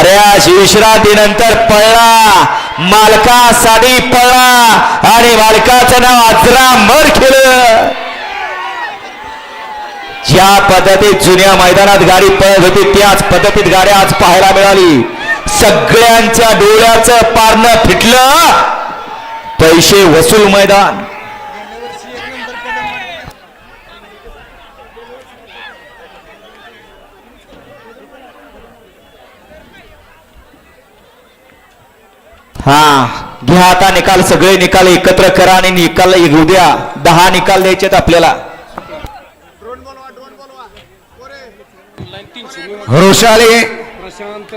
विश्रांतीनंतर पळला. मालकासाठी पळला. आणि मालकाचं नाव आजरा मर केलं ज्या पद्धतीत जुन्या मैदानात गाडी पळत होती त्याच पद्धतीत गाड्या आज पाहायला मिळाली. सगळ्यांच्या डोळ्याचं पारणं फिटलं. पैसे वसूल मैदान. हा घ्या आता निकाल सगळे निकाल एकत्र करा आणि निकाल उद्या दहा निकाल द्यायचे आपल्याला. वृषाली प्रशांत